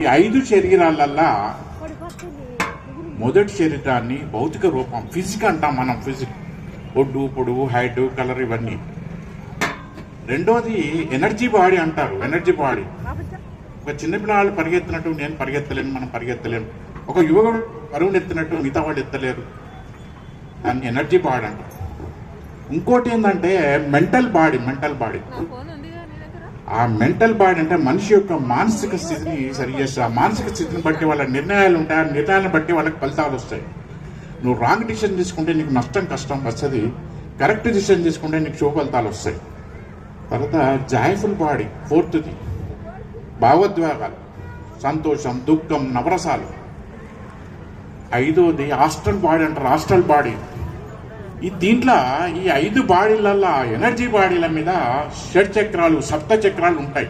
ఈ ఐదు శరీరాలల్లా మొదటి శరీరాన్ని భౌతిక రూపం ఫిజిక్ అంటాం మనం ఫిజిక్ ఒడ్డు పొడుగు హైట్ కలర్ ఇవన్నీ. రెండోది ఎనర్జీ బాడీ అంటారు ఎనర్జీ బాడీ ఒక చిన్నపిల్లలు పరిగెత్తినట్టు నేను పరిగెత్తలేను మనం పరిగెత్తలేము. ఒక యువకుడు పరుగులు ఎత్తినట్టు మిగతా వాళ్ళు ఎత్తలేరు. దాన్ని ఎనర్జీ బాడీ అంటారు. ఇంకోటి ఏంటంటే మెంటల్ బాడీ మెంటల్ బాడీ నా ఫోన్ ఉందిగా నీ దగ్గర ఆ మెంటల్ బాడీ అంటే మనిషి యొక్క మానసిక స్థితిని సరి చేస్తే. ఆ మానసిక స్థితిని బట్టి వాళ్ళ నిర్ణయాలు ఉంటాయి. ఆ నిర్ణయాలను బట్టి వాళ్ళకి ఫలితాలు వస్తాయి. నువ్వు రాంగ్ డిసిషన్ తీసుకుంటే నీకు నష్టం కష్టం వస్తుంది. కరెక్ట్ డిసిషన్ తీసుకుంటే నీకు శుభ ఫలితాలు వస్తాయి. తర్వాత జాయ్ఫుల్ బాడీ ఫోర్త్ది భావోద్వేగాలు సంతోషం దుఃఖం నవరసాలు. ఐదోది హాస్టల్ బాడీ అంటారు. హాస్టల్ బాడీ ఈ దీంట్లో ఈ ఐదు బాడీలల్లో ఎనర్జీ బాడీల మీద షడ్ చక్రాలు సప్త చక్రాలు ఉంటాయి.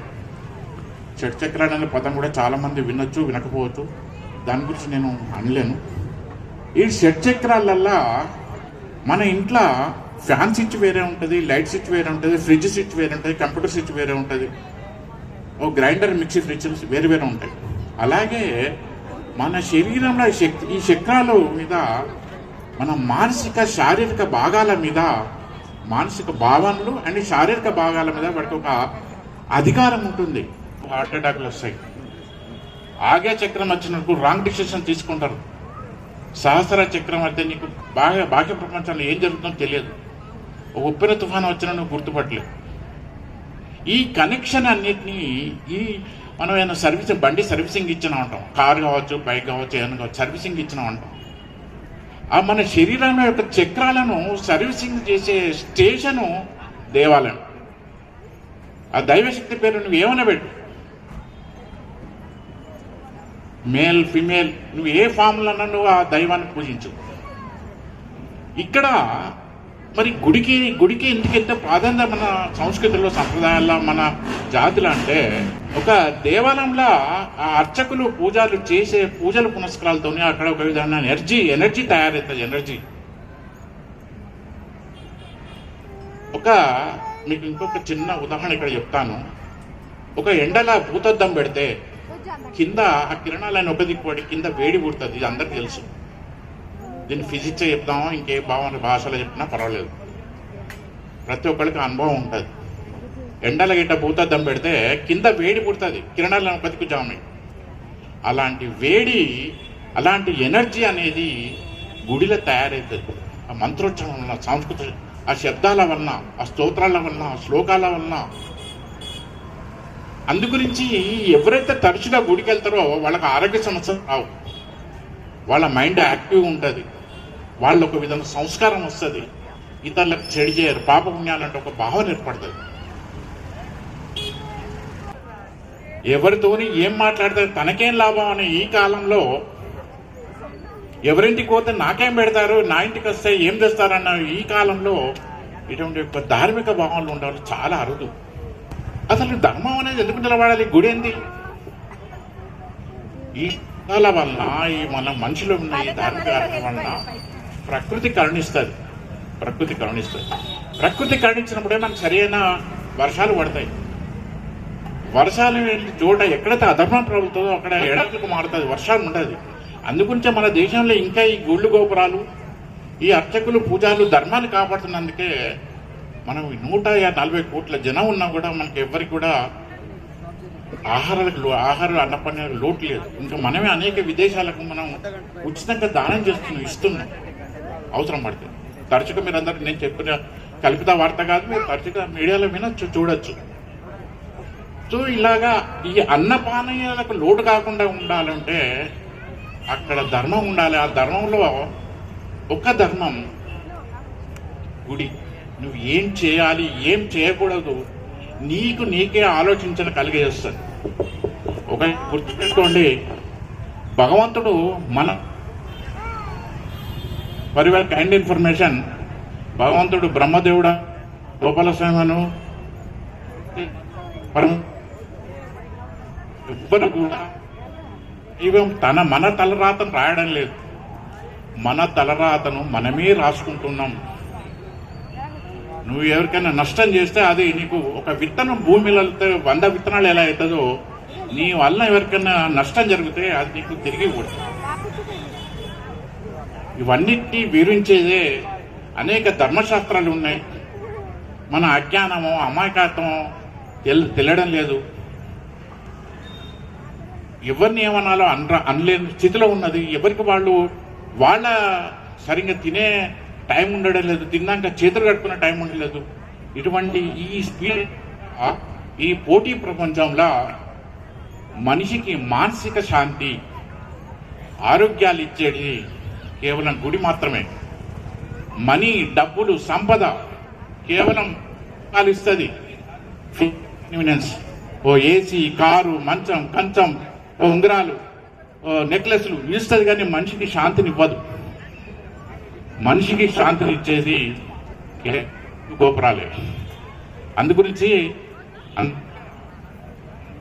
షడ్ చక్రాలు అనే పదం కూడా చాలామంది వినొచ్చు వినకపోవచ్చు. దాని గురించి నేను అనలేను. ఈ షడ్చక్రాలల్లా మన ఇంట్లో ఫ్యాన్ స్విచ్ వేరే ఉంటుంది లైట్ స్విచ్ వేరే ఉంటుంది ఫ్రిడ్జ్ స్విచ్ వేరే ఉంటుంది కంప్యూటర్ స్విచ్ వేరే ఉంటుంది. ఓ గ్రైండర్ మిక్సీ ఫ్రిడ్జ్ వేరు వేరే ఉంటాయి. అలాగే మన శరీరంలో ఈ శక్ ఈ చక్రాలు మీద మన మానసిక శారీరక భాగాల మీద మానసిక భావనలు అండ్ శారీరక భాగాల మీద వాడికి ఒక అధికారం ఉంటుంది. హార్ట్ అటాక్లు వస్తాయి. ఆగే చక్రం వచ్చినప్పుడు రాంగ్ డిసిషన్ తీసుకుంటారు. సహస్ర చక్రం అయితే నీకు బాగా బాహ్య ప్రపంచంలో ఏం జరుగుతుందో తెలియదు. ఒక ఉప్పెన తుఫాను వచ్చినా నువ్వు గుర్తుపట్టలేవు. ఈ కనెక్షన్ అన్నిటినీ ఈ మనం ఏమైనా సర్వీస్ బండి సర్వీసింగ్ ఇచ్చిన ఉంటాం. కారు కావచ్చు బైక్ కావచ్చు ఏమైనా కావచ్చు సర్వీసింగ్ ఇచ్చిన ఉంటాం. ఆ మన శరీరంలో యొక్క చక్రాలను సర్వీసింగ్ చేసే స్టేషను దేవాలయం. ఆ దైవశక్తి పేరు నువ్వు ఏమైనా పెట్టు. మేల్ ఫిమేల్ నువ్వు ఏ ఫామ్లన్నా నువ్వు ఆ దైవాన్ని పూజించు. ఇక్కడ మరి గుడికి గుడికి ఎందుకు ఎంత ప్రాధాన్యత మన సంస్కృతిలో సంప్రదాయాల్లో మన జాతులు అంటే ఒక దేవాలయంలో ఆ అర్చకులు పూజలు చేసే పూజల పునస్కారాలతోనే అక్కడ ఒక విధమైన ఎనర్జీ ఎనర్జీ తయారవుతుంది ఎనర్జీ. ఒక మీకు ఇంకొక చిన్న ఉదాహరణ ఇక్కడ చెప్తాను. ఒక ఎండల భూతద్దం పెడితే కింద ఆ కిరణాలైన ఒక దిక్కుబడి కింద వేడి పుడుతుంది ఇది అందరికి తెలుసు. దీన్ని ఫిజిక్స్ చెప్తామో? ఇంకే భావన భాషలో చెప్పినా పర్వాలేదు. ప్రతి ఒక్కరికి అనుభవం ఉంటుంది. ఎండల గిట్ట భూతద్దం పెడితే కింద వేడి పుడుతుంది. కిరణాలను బతికు జామి అలాంటి వేడి అలాంటి ఎనర్జీ అనేది గుడిలో తయారవుతుంది ఆ మంత్రోచ్చరణ వలన సంస్కృతి ఆ శబ్దాల వలన ఆ స్తోత్రాల వలన ఆ శ్లోకాల వలన. అందుగురించి ఎవరైతే తరచుగా గుడికి వెళ్తారో వాళ్ళకి ఆరోగ్య సమస్యలు రావు. వాళ్ళ మైండ్ యాక్టివ్ ఉంటుంది. వాళ్ళ ఒక విధంగా సంస్కారం వస్తుంది. ఇతరులకు చెడు చేయరు. పాప పుణ్యాలంటే ఒక భావన ఏర్పడుతుంది. ఎవరితోని ఏం మాట్లాడితే తనకేం లాభం అనే ఈ కాలంలో ఎవరింటికి పోతే నాకేం పెడతారు? నా ఇంటికి వస్తే ఏం తెస్తారన్న ఈ కాలంలో ఇటువంటి యొక్క ధార్మిక భావనలు ఉండడం చాలా అరుదు. అసలు ధర్మం అనేది ఎందుకు నిలబడాలి? గుడి ఏంది? ఈ మతాల వలన ఈ మన మనుషులు ఉన్న ఈ ధార్మిక వలన ప్రకృతి కరుణిస్తుంది. ప్రకృతి కరుణిస్తుంది. ప్రకృతి కరుణించినప్పుడే మనకు సరైన వర్షాలు పడతాయి. వర్షాలు వెళ్ళి చోట ఎక్కడైతే అధర్మం ప్రభుత్వదో అక్కడ ఎడలకు మారుతుంది వర్షాలు ఉండదు. అందుగురించే మన దేశంలో ఇంకా ఈ గుళ్ళు గోపురాలు ఈ అర్చకులు పూజలు ధర్మాన్ని కాపాడుతున్నందుకే మనం నూట యా- నలభై కోట్ల జనం ఉన్నా కూడా మనకి ఎవరికి కూడా ఆహారాలకు లో- ఆహార అన్నపడిన లోటు లేదు. ఇంకా మనమే అనేక విదేశాలకు మనం ఉచితంగా దానం చేస్తున్నాం ఇస్తున్నాం. అవసరం పడితే తరచుగా మీరు అందరూ నేను చెప్పిన కల్పిత వార్త కాదు మీరు తరచుగా మీడియాలో వినొచ్చు చూడొచ్చు. సో ఇలాగా ఈ అన్నపానీయాలకు లోటు కాకుండా ఉండాలంటే అక్కడ ధర్మం ఉండాలి. ఆ ధర్మంలో ఒక ధర్మం గుడి. నువ్వు ఏం చేయాలి ఏం చేయకూడదు నీకు నీకే ఆలోచించిన కలిగజేస్తుంది ఒక గుర్తుపెట్టుకోండి భగవంతుడు మన పరివార్ కైండ్ ఇన్ఫర్మేషన్ భగవంతుడు బ్రహ్మదేవుడా గోపాల స్వామిను ఎవ్వరు కూడా దైవం తన మన తలరాతను రాయడం లేదు. మన తలరాతను మనమే రాసుకుంటున్నాం. నువ్వు ఎవరికైనా నష్టం చేస్తే అది నీకు ఒక విత్తనం భూమిలో వెళ్తే వంద విత్తనాలు ఎలా అవుతుందో నీ వల్ల ఎవరికైనా నష్టం జరిగితే అది నీకు తిరిగి ఇవ్వదు ఇవన్నిటినీ వివరించేదే అనేక ధర్మశాస్త్రాలు ఉన్నాయి. మన అజ్ఞానము అమాయకత్వం తెల్ తెలియడం లేదు. ఎవరిని ఏమనాలో అనరా అనలేని స్థితిలో ఉన్నది. ఎవరికి వాళ్ళు వాళ్ళ సరిగ్గా తినే టైం ఉండడం లేదు. తిన్నాక చేతులు కట్టుకునే టైం ఉండలేదు. ఇటువంటి ఈ స్పీడ్ ఈ పోటీ ప్రపంచంలో మనిషికి మానసిక శాంతి ఆరోగ్యాలు ఇచ్చేది కేవలం గుడి మాత్రమే. మనీ డబ్బులు సంపద కేవలం ఇస్తుంది కన్వీనియన్స్ ఓ ఏసీ కారు మంచం కంచం ఓ ఉంగరాలు ఓ నెక్లెస్లు ఇస్తుంది కానీ మనిషికి శాంతినివ్వదు. మనిషికి శాంతిని ఇచ్చేది కే- గోపురాలే. అందుగురించి గురించి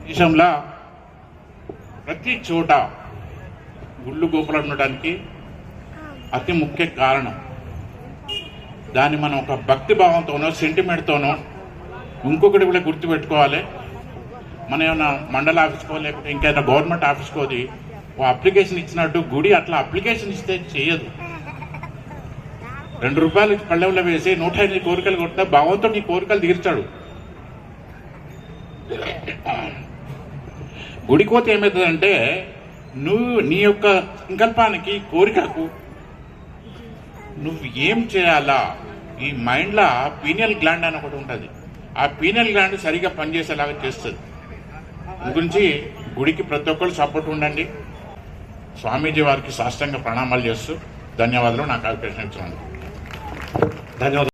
దేశంలో ప్రతి చోట గుళ్ళు గోపురాలు ఉండడానికి అతి ముఖ్య కారణం. దాన్ని మనం ఒక భక్తి భావంతోనో సెంటిమెంట్తోనో ఇంకొకటి కూడా గుర్తుపెట్టుకోవాలి. మన ఏమైనా మండల ఆఫీస్కో లేకపోతే ఇంకేమైనా గవర్నమెంట్ ఆఫీస్కోది ఓ అప్లికేషన్ ఇచ్చినట్టు గుడి అట్లా అప్లికేషన్ ఇస్తే చేయదు. రెండు రూపాయలు పళ్ళెంలో వేసి నూట ఎనిమిది కోరికలు కొడితే భావంతో నీ కోరికలు తీర్చాడు. గుడి కోత ఏమవుతుందంటే నువ్వు నీ యొక్క సంకల్పానికి కోరికకు నువ్వు ఏం చేయాలా? ఈ మైండ్లో పీనియల్ గ్లాండ్ అని ఒకటి ఉంటుంది. ఆ పీనియల్ గ్లాండ్ సరిగా పనిచేసేలాగా చేస్తుంది. గురించి గుడికి ప్రతి ఒక్కరు సపోర్ట్ ఉండండి. స్వామీజీ వారికి సాష్టంగా ప్రణామాలు చేస్తూ ధన్యవాదాలు. నాకు అవకాశం ఇచ్చినందుకు ధన్యవాదాలు.